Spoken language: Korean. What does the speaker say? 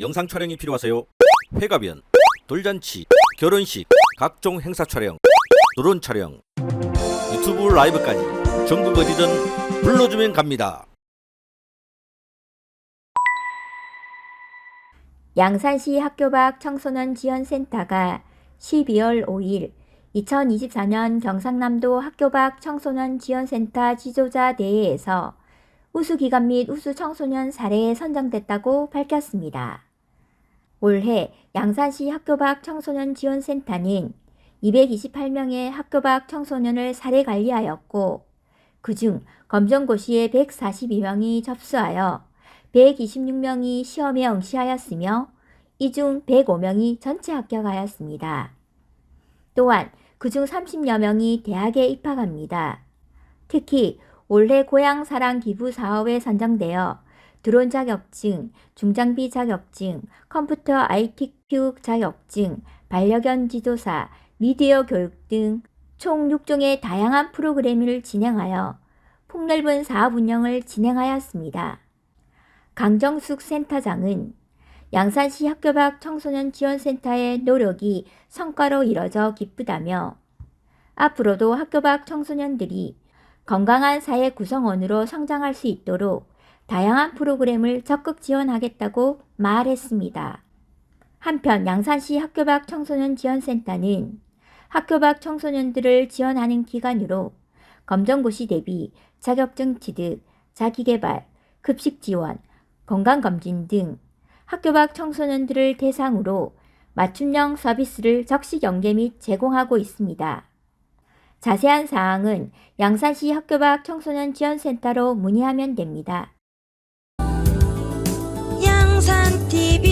영상 촬영이 필요하세요? 회가변, 돌잔치, 결혼식, 각종 행사 촬영, 드론 촬영, 유튜브 라이브까지 전국 어디든 불러주면 갑니다. 양산시 학교 밖 청소년 지원센터가 12월 5일 2024년 경상남도 학교 밖 청소년 지원센터 지도자 대회에서 우수기관 및 우수청소년 사례에 선정됐다고 밝혔습니다. 올해 양산시 학교 밖 청소년 지원센터는 228명의 학교 밖 청소년을 사례 관리하였고 그중 검정고시에 142명이 접수하여 126명이 시험에 응시하였으며 이 중 105명이 전체 합격하였습니다. 또한 그중 30여 명이 대학에 입학합니다. 특히 올해 고향 사랑 기부 사업에 선정되어 드론 자격증, 중장비 자격증, 컴퓨터 ITQ 자격증, 반려견 지도사, 미디어 교육 등 총 6종의 다양한 프로그램을 진행하여 폭넓은 사업 운영을 진행하였습니다. 강정숙 센터장은 양산시 학교 밖 청소년 지원센터의 노력이 성과로 이뤄져 기쁘다며 앞으로도 학교 밖 청소년들이 건강한 사회 구성원으로 성장할 수 있도록 다양한 프로그램을 적극 지원하겠다고 말했습니다. 한편 양산시 학교 밖 청소년 지원센터는 학교 밖 청소년들을 지원하는 기관으로 검정고시 대비 자격증 취득, 자기개발, 급식 지원, 건강검진 등 학교 밖 청소년들을 대상으로 맞춤형 서비스를 적시 연계 및 제공하고 있습니다. 자세한 사항은 양산시 학교 밖 청소년 지원센터로 문의하면 됩니다. 양